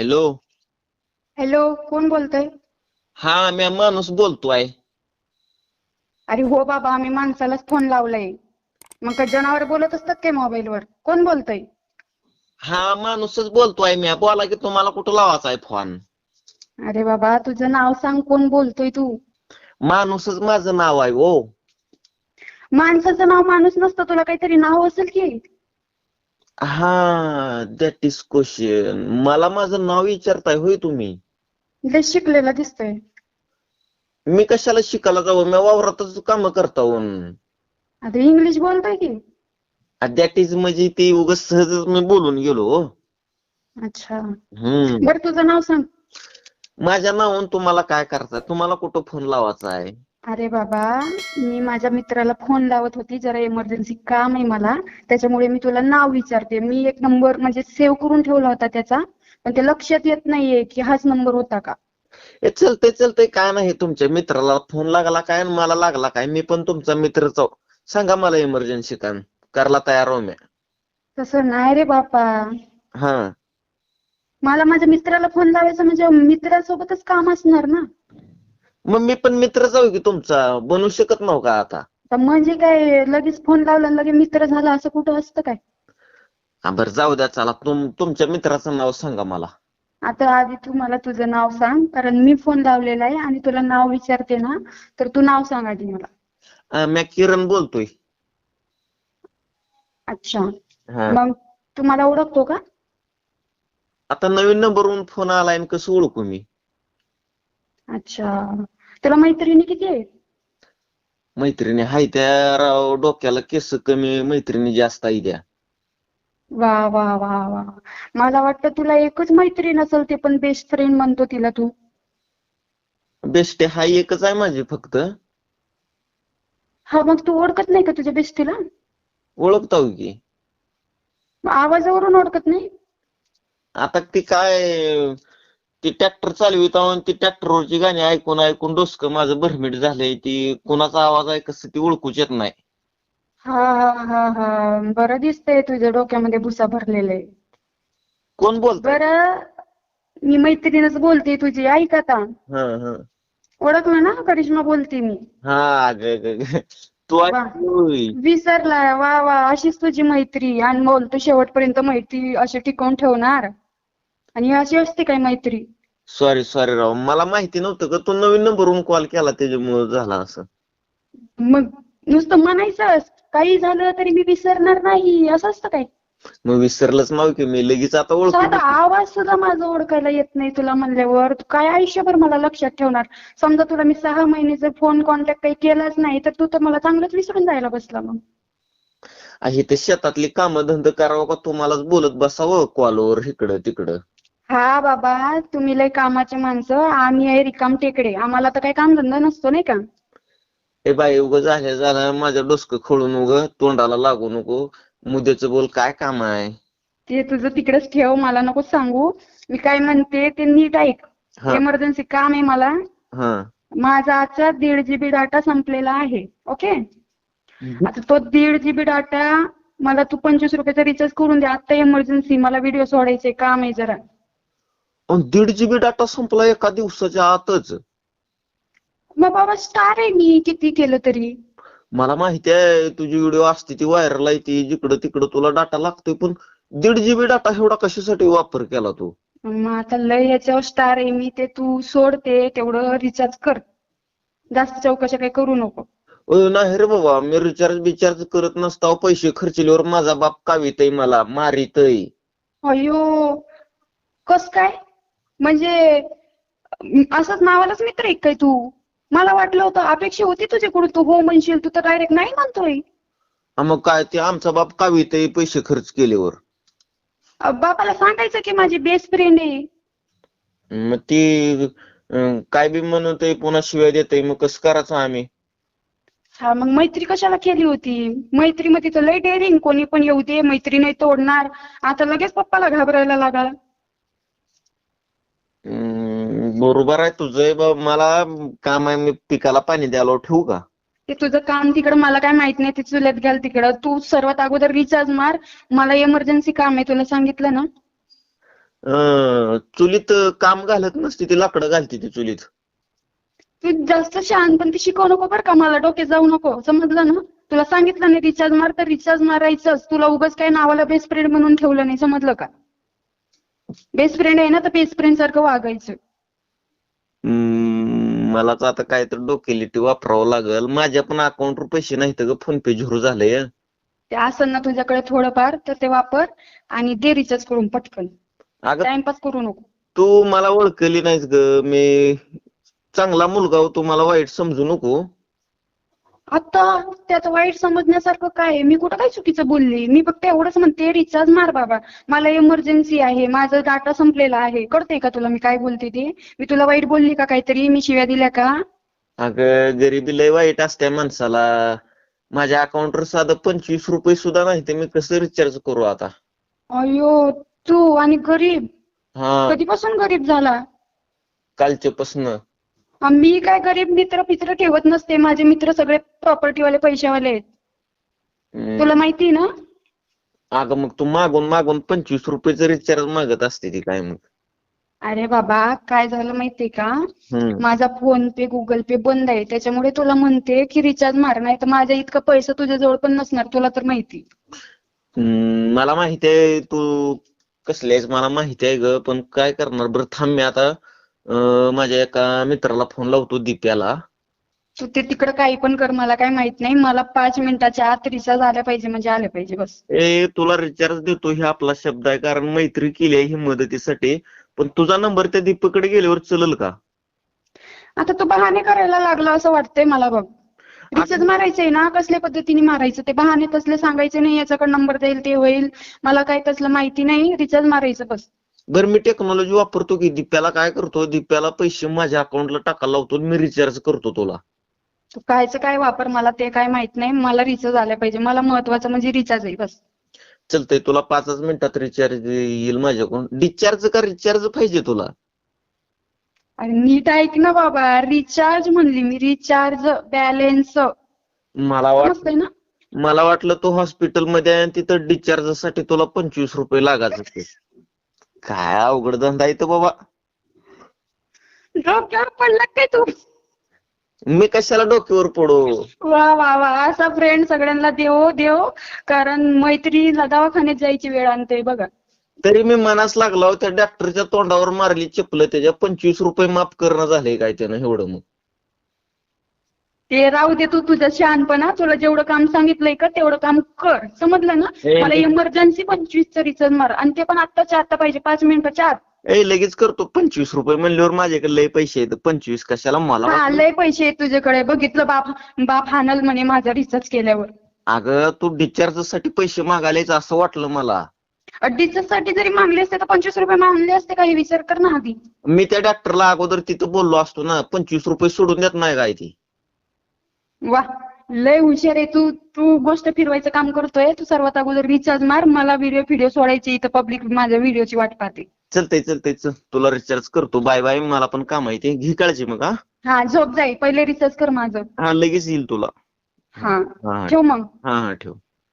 Hello hello कोण बोलतोय? हा मी माणूस बोलतोय. अरे हो बाबा आम्ही माणसालाच फोन लावलाय. मग का जनावर बोलत असतात काय मोबाईलवर कोण बोलतोय? हा माणूसच बोलतोय मी. बोला की तुम्हाला कुठं लावायचा आहे फोन अरे बाबा तुझं नाव सांग कोण बोलतोय तू? माणूसच माझं नाव आहे हो. माणसाचं नाव माणूस नसतं तुला काहीतरी नाव असेल की? हा दॅट इज क्वेश्चन मला माझं नाव विचारताय होय तुम्ही? लय शिकलेला दिसतोय. मी कशाला शिकायला जाऊ? मी वावरातच काम करता आता इंग्लिश बोलतोय की? दॅट इज म्हणजे ती उगाच सहजच मी बोलून गेलो. हो अच्छा. हम्म. बरं तुझं नाव सांग. माझ्या नावावरून तुम्हाला काय करायचं तुम्हाला कुठं फोन लावायचा आहे अरे बाबा मी माझ्या मित्राला फोन लावत होती. जरा इमर्जन्सी काम आहे मला. त्याच्यामुळे मी तुला नाव विचारते. मी एक नंबर म्हणजे सेव्ह करून ठेवला होता त्याचा. पण ते लक्षात येत नाहीये की हाच नंबर होता का. ए चलतंय चलतंय काय नाही तुमच्या मित्राला फोन लागला काय आणि मला लागला काय? मी पण तुमचा मित्रच आहो. सांगा मला इमर्जन्सी काम करला तयार हो मी. तसं नाही रे बापा. हा. मला माझ्या मित्राला फोन लावायचा म्हणजे मित्रासोबतच काम असणार ना. मग मी पण मित्र जाऊ की तुमचा. बनवू शकत नव्ह का आता? तर म्हणजे काय लगेच फोन लावला आणि लगेच मित्र झाला असं कुठं असतं काय? हा बरं जाऊ द्या चला. तुम तुमच्या मित्राचं नाव सांगा मला. आता आधी तू मला तुझं नाव सांग कारण मी फोन लावलेला आहे आणि तुला नाव विचारते ना तर तू नाव सांग आधी मला. अं, मी किरण बोलतोय. अच्छा. हा. मग तू मला ओळखतो का? आता नवीन नंबरवरून फोन आलाय आणि कसं ओळखू मी? अच्छा. तुला मैत्रिणी किती आहेत? मैत्रिणी हाय त्या राव डोक्याला केस कमी मैत्रिणी जास्त आहे द्या वा वा वा वा. मला वाटतं तुला एकच मैत्रीण असेल ते पण बेस्ट फ्रेंड म्हणतो तिला तू. बेस्ट हा एकच आहे माझी फक्त. हा मग तू ओळखत नाही का तुझ्या बेस्टीला ओळखताव की. आवाजावरून ओळखत नाही? आता ती काय ती ट्रॅक्टर चालविता आणि ती ट्रॅक्टरवरची गाणी ऐकून ऐकून डोसकं माझं भरमीट झालंय. ती कुणाचा आवाज आहे कसं ती ओळखूच येत नाही. हा हा हा हा. बरं दिसतंय तुझ्या डोक्यामध्ये भुसा भरलेला आहे. कोण बोलतोय? बरं मी मैत्रीणच बोलते तुझी. ऐक आता. हा हा. ओळखलं ना? करिश्मा बोलते मी. हा. तू वा. विसरला. वा वा. अशीच तुझी मैत्री. आणि बोलतो शेवटपर्यंत मैत्री अशी टिकवून ठेवणार. आणि अशी असते काय मैत्री? Sorry sorry Rao. मला माहिती नव्हतं का तू नवीन नंबरवरून कॉल केला त्याच्यामुळे झाला असं. मग नुसतं म्हणायचं काही झालं तरी मी विसरणार नाही. असं असतं काय? मग विसरलंच नाव की मी लगेच आता ओळखू साधा आवाज सुद्धा माझा ओळखायला येत नाही तुला म्हणल्यावर. तू काय आयुष्यभर मला लक्षात ठेवणार? समजा तुला मी सहा महिने जर फोन कॉन्टॅक्ट काही केलाच नाही तर तू तर मला चांगलंच विसरून जायला बसला मग. आहे ते शेतातली कामं धंद करावं का? तुम्हालाच बोलत बसावं कॉलवर इकडं तिकडं. हा बाबा तुम्ही लय कामाचे माणसं आम्ही आहे रिकाम टेकडे. आम्हाला तर काही कामधंदा नसतो नाही का? ए बाई उगं झाल्या झाल्या माझ्या डोसकं खोळून उगं तोंडाला लागू नको. मुद्द्याचं बोल काय काम आहे? ते तुझं तिकडेच ठेव मला नको सांगू. मी काय म्हणते ते नीट ऐक. हा. इमर्जन्सी काम आहे मला. हा. माझा आजचा दीड जीबी डाटा संपलेला आहे ओके आता तो दीड जीबी डाटा मला तू पंचवीस रुपयाचा रिचार्ज करून दे. आता इमर्जन्सी मला व्हिडिओ सोडायचे काम आहे जरा. दीड जीबी डाटा संपला एका दिवसाच्या आतच. मग बाबा स्टार आहे मी किती केलं तरी. मला माहिती आहे तुझी व्हिडिओ असते ती व्हायरल आहे ती जिकडं तिकडं तुला डाटा लागतोय पण दीड जीबी डाटा एवढा कशासाठी वापर केला तू? मग आता लय ह्याच्यावर स्टार आहे मी ते तू सोडते तेवढं रिचार्ज कर. जास्त चौकशा काही करू नको. नाही रे बाबा मी रिचार्ज बिचार्ज करत नसताव पैसे खर्चल्यावर माझा बाप कावितय मला मारितय. अयो कस काय? म्हणजे असंच नावालाच मित्र आहे काय तू? मला वाटलं होतं अपेक्षा होती तुझ्याकडून तू हो म्हणशील तू तर डायरेक्ट नाही म्हणतोय. हा मग काय ते आमचा बाप कावितय पैसे खर्च केल्यावर? अ, बापाला सांगायचं की माझी बेस्ट फ्रेंड आहे. मग ती अं, काय बी म्हणतय पुन्हा शिवाय देतय मग कसं करायचं आम्ही? हा मग मैत्री कशाला केली होती? मैत्रीमध्ये तर लय डेअरिंग कोणी पण येऊ दे मैत्री नाही तोडणार. आता लगेच पप्पाला घाबरायला लागला बरोबर आहे तुझं. बा मला काम आहे मी पिकाला पाणी द्यायला ठेवू का? ते तुझं काम तिकडं मला काय माहीत नाही ते चुल्यात घाल तिकडं. तू सर्वात अगोदर रिचार्ज मार. मला इमर्जन्सी काम आहे तुला सांगितलं ना. अं, चुलीत काम घालत नसते ती लाकडं घालते ती चुलीत. तू जास्त शहाणपण ते शिकवू नको बरं का मला डोक्यात जाऊ नको. समजलं ना? तुला सांगितलं नाही रिचार्ज मार तर रिचार्ज मारायचंच. तुला उगाच काय नावाला बेस्ट फ्रेंड म्हणून ठेवलं नाही समजलं का? बेस्ट फ्रेंड आहे ना तर बेस्ट फ्रेंड सारखं वागायचं. हम्म, मलाच आता काय तर डोकेलिटी वापरावं लागल. माझ्या पण अकाउंटवर पैसे नाहीत ग फोन पे झिरो झालंय ते असेल ना तुझ्याकडे थोडंफार तर ते वापर आणि दे रिचार्ज करून पटकन. अगं टाइमपास करू नको. तू मला ओळखली नाहीस ग. मी चांगला मुलगा हो तू मला वाईट समजू नको. आता त्यात वाईट समजण्यासारखं काय? मी कुठं काय चुकीचं बोलली? मी फक्त एवढंच म्हणते रिचार्ज मार बाबा. मला इमर्जन्सी आहे माझं डाटा संपलेला आहे. कळतंय का तुला मी काय बोलते ते? मी तुला वाईट बोलली का काहीतरी? मी शिव्या दिल्या का? अगं गरिबी लय वाईट असते माणसाला माझ्या अकाउंटवर साधं पंचवीस रुपये सुद्धा नाही ते मी कसं रिचार्ज करू आता? अयो तू आणि गरीब. हा. कधीपासून गरीब झाला? कालच्यापासनं आ, मी काय गरीब मित्र पित्र ठेवत नसते. माझे मित्र सगळे प्रॉपर्टीवाले पैशावाले आहेत. तुला माहिती ना? अगं मग तू मागून मागून पंचवीस रुपयाचं रिचार्ज मागत असते ती काय मग? अरे बाबा काय झालं माहितीये का? माझा फोन पे गुगल पे बंद आहे. त्याच्यामुळे तुला म्हणते की रिचार्ज मार नाही. तर माझ्या इतका पैसा तुझ्या जवळ पण नसणार. तुला तर माहिती मला माहिती आहे तू कसली मला माहिती आहे ग पण काय करणार? बरं थांब मी आता. माझ्या एका मित्राला फोन लावतो दिप्याला. तू ते तिकडं काही पण कर मला काय माहीत नाही. मला पाच मिनिटाच्या आत रिचार्ज आल्या पाहिजे म्हणजे आले पाहिजे बस. ए तुला रिचार्ज देतो हे आपला शब्द आहे कारण मैत्री केली आहे ही मदतीसाठी. पण तुझा नंबर त्या दीपकडे गेल्यावर चलल का? आता तू बहाणे करायला लागला असं वाटतंय मला बघ. रिचार्ज मारायचंय ना कसल्या पद्धतीने मारायचं? ते बहाणे तसले सांगायचे नाही याच्याकडे नंबर देईल ते होईल. मला काय तसलं माहिती नाही रिचार्ज मारायचं बस. बरं मी टेक्नॉलॉजी वापरतो की दिप्याला काय करतो? दिप्याला पैसे माझ्या अकाउंटला टाकायला लावतो मी रिचार्ज करतो तुला. तू कायचं काय वापर? मला ते काय माहीत नाही. मला रिचार्ज आल्या पाहिजे. मला महत्वाचं म्हणजे रिचार्ज आहे बस. चलतंय तुला पाचच मिनिटात रिचार्ज येईल माझ्याकडून. डिस्चार्ज का रिचार्ज पाहिजे तुला? अरे नीट ऐक ना बाबा. रिचार्ज म्हणली मी. रिचार्ज बॅलन्स मला वाट समजतंय ना? मला वाटलं तू हॉस्पिटलमध्ये आहे आणि तिथं डिस्चार्जसाठी तुला पंचवीस रुपये लागायचे. काय अवघड धंदा आहे तो बाबा. डोक्यावर पडला काय तू? मी कशाला डोक्यावर पडू? वा वा वा. असा फ्रेंड सगळ्यांना देव देव. कारण मैत्रिणीला दवाखान्यात जायची वेळ आणते बघा. तरी मी मनास लागला त्या डॉक्टरच्या तोंडावर मारली चपलं त्याच्या पंचवीस रुपये माफ करणं झालंय काय त्यानं एवढं मग. ते राहू दे तू तुझं शहाणपणा तुला जेवढं काम सांगितलंय का तेवढं काम कर. समजलं ना? मला. इमर्जन्सी पंचवीसचं रिचार्ज मार. आणि ते पण आत्ताच्या आत्ता पाहिजे पाच मिनिटाच्या आत ए लगेच करतो. पंचवीस रुपये म्हणल्यावर माझ्याकडे लय पैसे आहेत. पंचवीस कशाला? मला हा लय पैसे आहेत तुझ्याकडे. बघितलं बाप बाप हाणल म्हणे माझा रिचार्ज केल्यावर. अगं तू डिस्चार्जसाठी पैसे मागायलाच असं वाटलं मला. रिचार्जसाठी जरी मागले असते तर पंचवीस रुपये मागले असते काही विचार कर ना आधी. मी त्या डॉक्टरला अगोदर तिथं बोललो असतो ना पंचवीस रुपये सोडून देत नाही काय ती? वा लय हुशार आहे. तू तू गोष्ट फिरवायचं काम करतोय. तू सर्वात अगोदर रिचार्ज मार. मला व्हिडिओ व्हिडिओ सोडायचे इथं पब्लिक माझ्या व्हिडिओची वाट पाहते. चलतंय चलतंय. चल तुला रिचार्ज करतो. Bye bye. मला पण काम आहे ते. घे काळजी मग हा. हा झोप जाई पहिले रिचार्ज कर माझं. हा लगेच येईल तुला. हा हा. ठेव मग. हा हा ठेव.